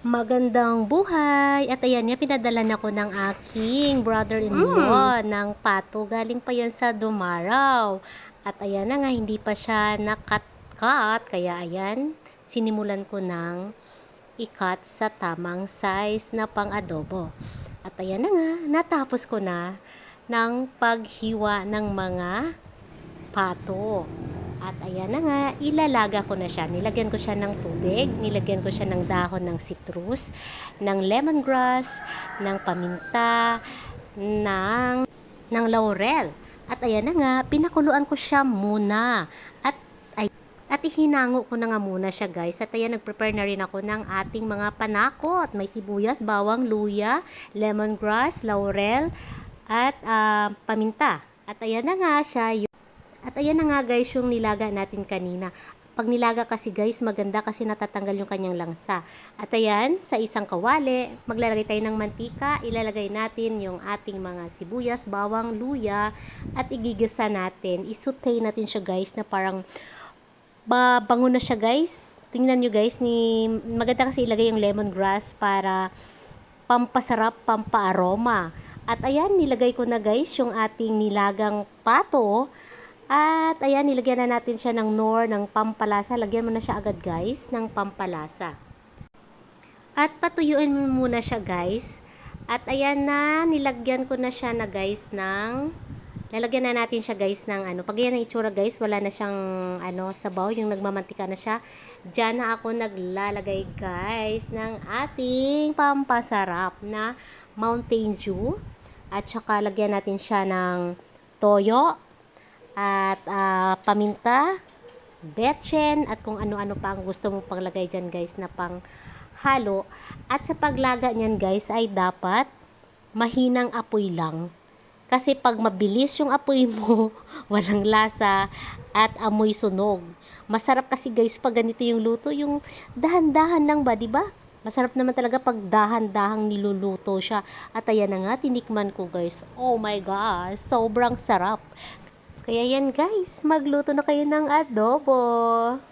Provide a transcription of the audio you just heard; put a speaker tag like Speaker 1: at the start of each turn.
Speaker 1: Magandang buhay! At ayan nga, pinadala na ko ng aking brother-in-law ng pato. Galing pa yan sa Dumaraw. At ayan na nga, hindi pa siya nakat-cut. Kaya ayan, sinimulan ko ng i-cut sa tamang size na pang-adobo. At ayan na nga, natapos ko na ng paghiwa ng mga pato. At ayan na nga, ilalaga ko na siya. Nilagyan ko siya ng tubig, nilagyan ko siya ng dahon ng citrus, ng lemongrass, ng paminta, ng, ng laurel. At ayan na nga, pinakuluan ko siya muna. At ay, at ihinango ko na nga muna siya guys. At ayan, nag-prepare na rin ako ng ating mga panakot. May sibuyas, bawang, luya, lemongrass, laurel, at ah, paminta. At ayan na nga siya, ayan na nga guys yung nilaga natin kanina. Pag nilaga kasi guys, maganda kasi natatanggal yung kanyang langsa. At ayan, sa isang kawali, maglalagay tayo ng mantika, ilalagay natin yung ating mga sibuyas, bawang, luya, at igigisa natin. Isutay natin siya guys na parang babango na siya guys. Tingnan nyo guys, ni, maganda kasi ilagay yung lemongrass para pampasarap, pampaaroma. At ayan, nilagay ko na guys yung ating nilagang pato. At ayan, nilagyan na natin siya ng nor, ng pampalasa. Lagyan mo na siya agad guys, ng pampalasa. At patuyuin mo muna siya guys. At ayan na, nilagyan ko na siya na guys ng... Lalagyan na natin siya guys ng ano. Pag yan ang itsura guys, wala na siyang ano, sabaw, yung nagmamantika na siya. Diyan na ako naglalagay guys ng ating pampasarap na Mountain Dew. At saka lagyan natin siya ng toyo, at ah, paminta, betchen, at kung ano-ano pa ang gusto mong paglagay dyan guys na pang halo. At sa paglaga niyan guys ay dapat mahinang apoy lang. Kasi pag mabilis yung apoy mo, walang lasa at amoy sunog. Masarap kasi guys pag ganito yung luto, yung dahan-dahan lang ba, di ba? Masarap naman talaga pag dahan-dahang niluluto siya. At ayan na nga, tinikman ko guys. Oh my gosh, sobrang sarap. Kaya yan guys, magluto na kayo ng adobo.